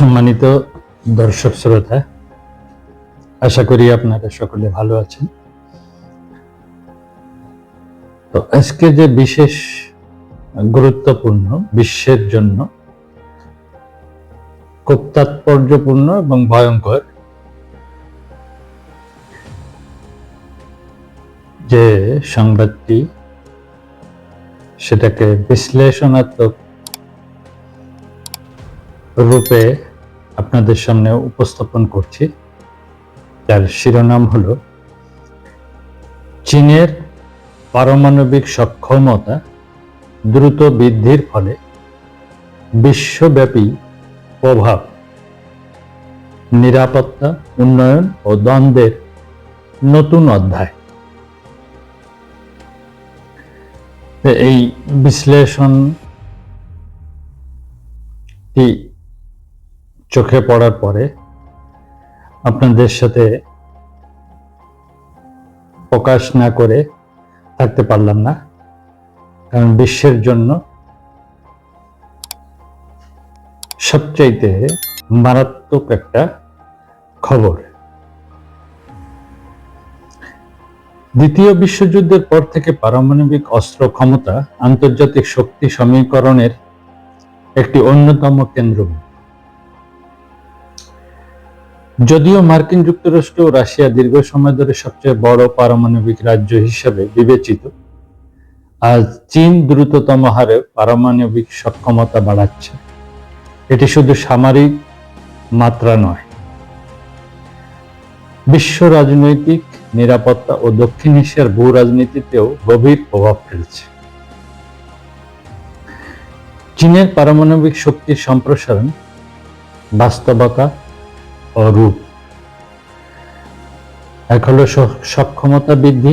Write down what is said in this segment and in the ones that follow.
সম্মানিত দর্শক শ্রোতা, আশা করি আপনারা সকলে ভালো আছেন। তো আজকে যে বিশেষ গুরুত্বপূর্ণ, বিশ্বের জন্য খুব তাৎপর্যপূর্ণ এবং ভয়ঙ্কর যে সংবাদটি, সেটাকে বিশ্লেষণাত্মক রূপে আপনাদের সামনে উপস্থাপন করছি। তার শিরোনাম হল, চীনের পারমাণবিক সক্ষমতা দ্রুত বৃদ্ধির ফলে বিশ্বব্যাপী প্রভাব, নিরাপত্তা, উন্নয়ন ও দ্বন্দ্বের নতুন অধ্যায়। এই বিশ্লেষণটি চোখে পড়ার পরে আপনাদের সাথে প্রকাশ না করে থাকতে পারলাম না, কারণ বিশ্বের জন্য সবচাইতে মারাত্মক একটা খবর। দ্বিতীয় বিশ্বযুদ্ধের পর থেকে পারমাণবিক অস্ত্র ক্ষমতা আন্তর্জাতিক শক্তি সমীকরণের একটি অন্যতম কেন্দ্রবিন্দু। যদিও মার্কিন যুক্তরাষ্ট্র ও রাশিয়া দীর্ঘ সময় ধরে সবচেয়ে বড় পারমাণবিক রাজ্য হিসেবে বিবেচিত, আজ চীন দ্রুততম হারে পারমাণবিক সক্ষমতা বাড়াচ্ছে। এটি শুধু সামরিক মাত্রা নয়, বিশ্ব রাজনৈতিক নিরাপত্তা ও দক্ষিণ এশিয়ার ভূ রাজনীতিতেও গভীর প্রভাব ফেলছে। চীনের পারমাণবিক শক্তির সম্প্রসারণ, বাস্তবতা ও রূপ এক হলো সক্ষমতা বৃদ্ধি,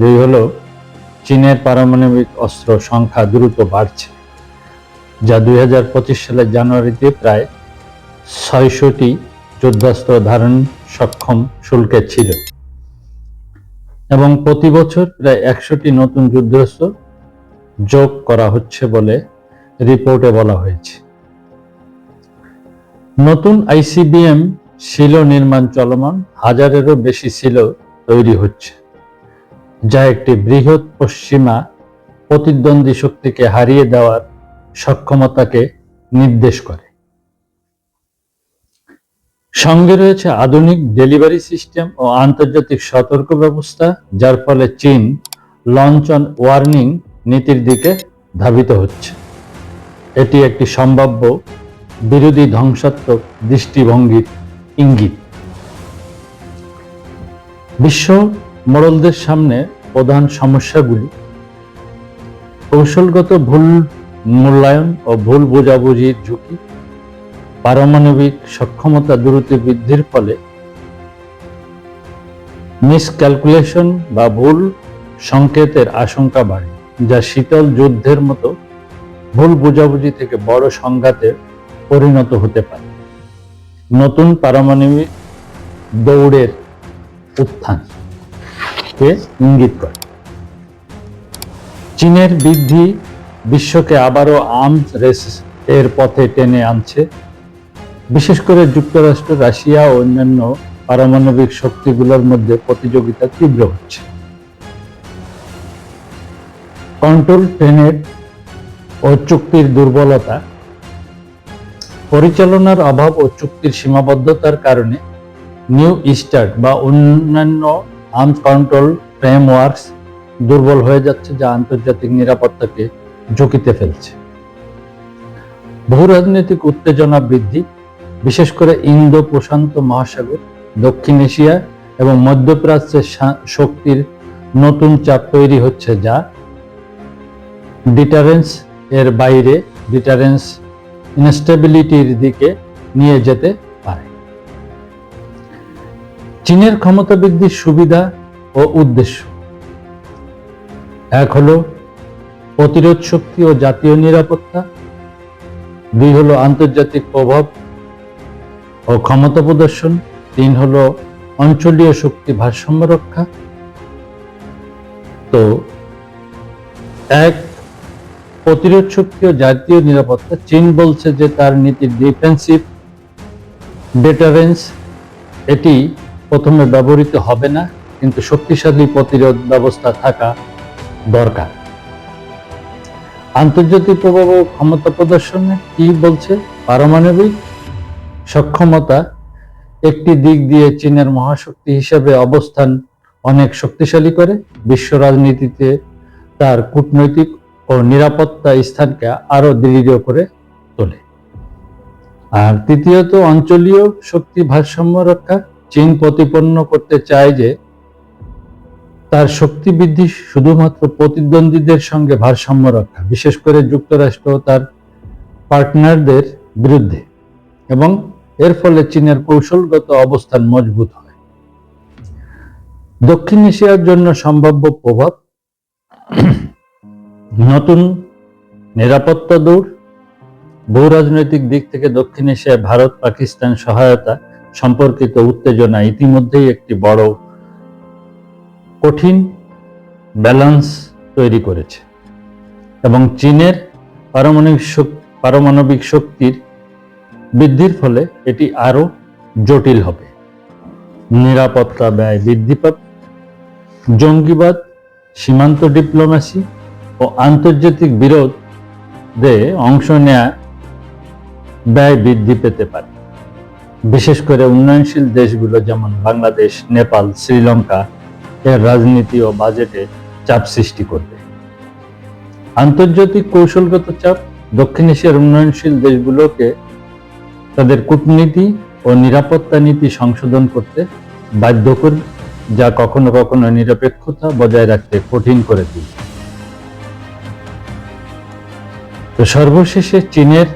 দুই হলো চীনের পারমাণবিক অস্ত্র সংখ্যা দ্রুত বাড়ছে, যা দুই সালের জানুয়ারিতে প্রায় ছয়শটি যুদ্ধাস্ত্র ধারণ সক্ষম শুল্কে ছিল। এবং প্রতি বছর প্রায় একশোটি নতুন যুদ্ধাস্ত্র যোগ করা হচ্ছে বলে রিপোর্টে বলা হয়েছে। নতুন আইসিবিএম শিল নির্মাণ চলমান হাজারেরও বেশি শিল তৈরি হচ্ছে, যা একটি বৃহৎ পশ্চিমা প্রতিদ্বন্দ্বী শক্তিকে হারিয়ে দেওয়ার সক্ষমতাকে নির্দেশ করে। সঙ্গে রয়েছে আধুনিক ডেলিভারি সিস্টেম ও আন্তর্জাতিক সতর্ক ব্যবস্থা, যার ফলে চীন লঞ্চ অন ওয়ার্নিং নীতির দিকে ধাবিত হচ্ছে। এটি একটি সম্ভাব্য বিরোধী ধ্বংসাত্মক দৃষ্টিভঙ্গির ইঙ্গিত। বিশ্ব মোড়লদের সামনে প্রধান সমস্যাগুলি, কৌশলগত ভুল মূল্যায়ন ও ভুল বোঝাবুঝির ঝুঁকি, পারমাণবিক সক্ষমতা দ্রুত বৃদ্ধির ফলে মিসক্যালকুলেশন বা ভুল সংকেতের আশঙ্কা বাড়ে, যা শীতল যুদ্ধের মতো ভুল বোঝাবুঝি থেকে বড় সংঘাতে পরিণত হতে পারে। নতুন পারমাণবিক দৌড়ের উত্থান। কে? ইঙ্গিত করে। চীনের বৃদ্ধি বিশ্বকে আবারও আর্মস রেস এর পথে টেনে আনছে। বিশেষ করে যুক্তরাষ্ট্র, রাশিয়া ও অন্যান্য পারমাণবিক শক্তিগুলোর মধ্যে প্রতিযোগিতা তীব্র হচ্ছে। কন্ট্রোল ট্রেনের ও চুক্তির দুর্বলতা পরিচালনার অভাব ও চুক্তির সীমাবদ্ধতার কারণে নিউ স্টার্ট বা অন্যান্য আর্মস কন্ট্রোল ফ্রেমওয়ার্কস দুর্বল হয়ে যাচ্ছে যা আন্তর্জাতিক নিরাপত্তাকে ঝুঁকিতে ফেলছে। বহু রাজনৈতিক উত্তেজনা বৃদ্ধি, বিশেষ করে ইন্দো প্রশান্ত মহাসাগর, দক্ষিণ এশিয়া এবং মধ্যপ্রাচ্যের শক্তির নতুন চাপ তৈরি হচ্ছে যা ডিটারেন্স এর বাইরে, ডিটারেন্স ইনস্টেবিলিটির দিকে নিয়ে যেতে পারে। চীনের ক্ষমতা বৃদ্ধির সুবিধা ও উদ্দেশ্য। এক হলো প্রতিরোধ শক্তি ও জাতীয় নিরাপত্তা। দুই হলো আন্তর্জাতিক প্রভাব ও ক্ষমতা প্রদর্শন। তিন হলো অঞ্চলীয় শক্তি ভারসাম্য রক্ষা। তো এক প্রতিরোধ শক্তি ও জাতীয় নিরাপত্তা, চীন বলছে যে তার নীতি ডিফেন্সিভ ডেটারেন্স এটি প্রথমে ব্যবহৃত হবে না, কিন্তু শক্তিশালী প্রতিরোধ ব্যবস্থা থাকা দরকার। আন্তর্জাতিক প্রভাব ও ক্ষমতা প্রদর্শনে কি বলছে? পারমাণবিক সক্ষমতা একটি দিক দিয়ে চীনের মহাশক্তি হিসেবে অবস্থান অনেক শক্তিশালী করে। বিশ্ব রাজনীতিতে তার কূটনৈতিক ও নিরাপত্তা স্থানকে আরও দৃঢ় করে তোলে। আর তৃতীয়ত, অঞ্চলীয় শক্তি ভারসাম্য রক্ষা। চীন প্রতিপন্ন করতে চায় যে তার শক্তি বৃদ্ধি শুধুমাত্র প্রতিদ্বন্দ্বীদের সঙ্গে ভারসাম্য রক্ষা, বিশেষ করে যুক্তরাষ্ট্র তার পার্টনারদের বিরুদ্ধে। এবং এর ফলে চীনের কৌশলগত অবস্থান মজবুত হয়। দক্ষিণ এশিয়ার জন্য সম্ভাব্য প্রভাব নতুন, নিরাপত্তা দৌড় ভূ রাজনৈতিক দিক থেকে দক্ষিণ এশিয়ায় ভারত, পাকিস্তান সহায়তা সম্পর্কিত উত্তেজনা ইতিমধ্যেই একটি বড় কঠিন ব্যালেন্স তৈরি করেছে। এবং চীনের পারমাণবিক শক- পারমাণবিক শক্তির বৃদ্ধির ফলে এটি আরও জটিল হবে। নিরাপত্তা ব্যয় বৃদ্ধি পাবে। জঙ্গিবাদ, সীমান্ত ডিপ্লোমেসি ও আন্তর্জাতিক বিরোধে অংশ নেয়া ব্যয় বৃদ্ধি পেতে পারে। বিশেষ করে উন্নয়নশীল দেশগুলো যেমন বাংলাদেশ, নেপাল, শ্রীলঙ্কা, এর রাজনীতি ও বাজেটে চাপ সৃষ্টি করবে। আন্তর্জাতিক কৌশলগত চাপ দক্ষিণ এশিয়ার উন্নয়নশীল দেশগুলোকে তাদের কূটনীতি ও নিরাপত্তা নীতি সংশোধন করতে বাধ্য করবে, যা কখনো কখনো নিরপেক্ষতা বজায় রাখতে কঠিন করে তুলবে। তো সর্বশেষে চীনের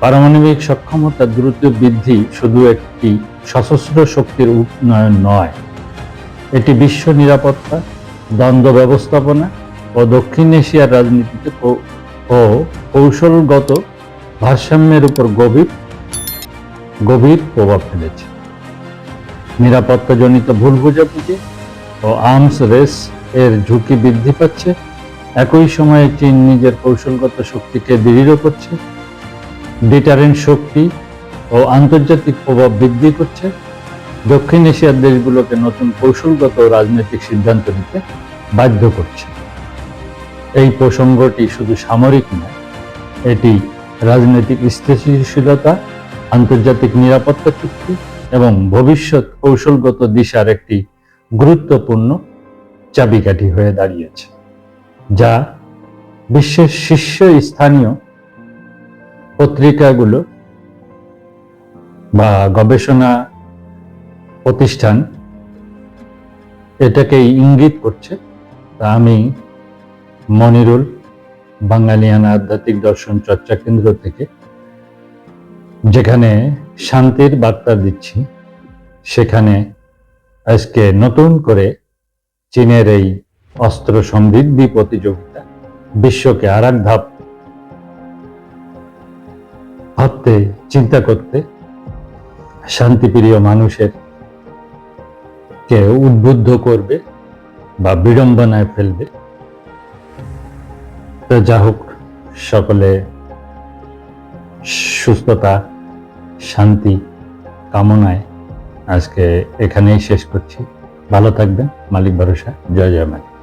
পারমাণবিক সক্ষমতা দ্রুত বৃদ্ধি শুধু একটি সশস্ত্র শক্তির উন্নয়ন নয়, এটি বিশ্ব নিরাপত্তা, দ্বন্দ্ব ব্যবস্থাপনা ও দক্ষিণ এশিয়ার রাজনীতিতে ও কৌশলগত ভারসাম্যের উপর গভীর গভীর প্রভাব ফেলেছে। নিরাপত্তাজনিত ভুল বোঝাবুঝি ও আর্মস রেস এর ঝুঁকি বৃদ্ধি পাচ্ছে একই সময়ে চীন নিজের কৌশলগত শক্তিকে দৃঢ় করছে ডিটারেন্ট শক্তি ও আন্তর্জাতিক প্রভাব বৃদ্ধি করছে, দক্ষিণ এশিয়ার দেশগুলোকে নতুন কৌশলগত রাজনৈতিক সিদ্ধান্ত নিতে বাধ্য করছে। এই প্রসঙ্গটি শুধু সামরিক নয়, এটি রাজনৈতিক স্থিতিশীলতা, আন্তর্জাতিক নিরাপত্তা চুক্তি এবং ভবিষ্যৎ কৌশলগত দিশার একটি গুরুত্বপূর্ণ চাবিকাঠি হয়ে দাঁড়িয়েছে। যা বিশ্বের শীর্ষ স্থানীয় পত্রিকাগুলো বা গবেষণা প্রতিষ্ঠান এটাকে ইঙ্গিত করছে। তা আমি মনিরুল বাঙালিয়ানা আধ্যাত্মিক দর্শন চর্চা কেন্দ্র থেকে যেখানে শান্তির বার্তা দিচ্ছি, সেখানে আজকে নতুন করে চীনের এই অস্ত্র সমৃদ্ধি প্রতিযোগিতা, বিশ্বকে আর এক ধাপ ভাবতে, চিন্তা করতে, শান্তিপ্রিয় মানুষের কে উদ্বুদ্ধ করবে বা বিড়ম্বনায় ফেলবে। তো যা হোক, সকলে সুস্থতা, শান্তি কামনায় আজকে এখানেই শেষ করছি। ভালো থাকবেন। মালিক ভরসা। জয় জয় মালিক।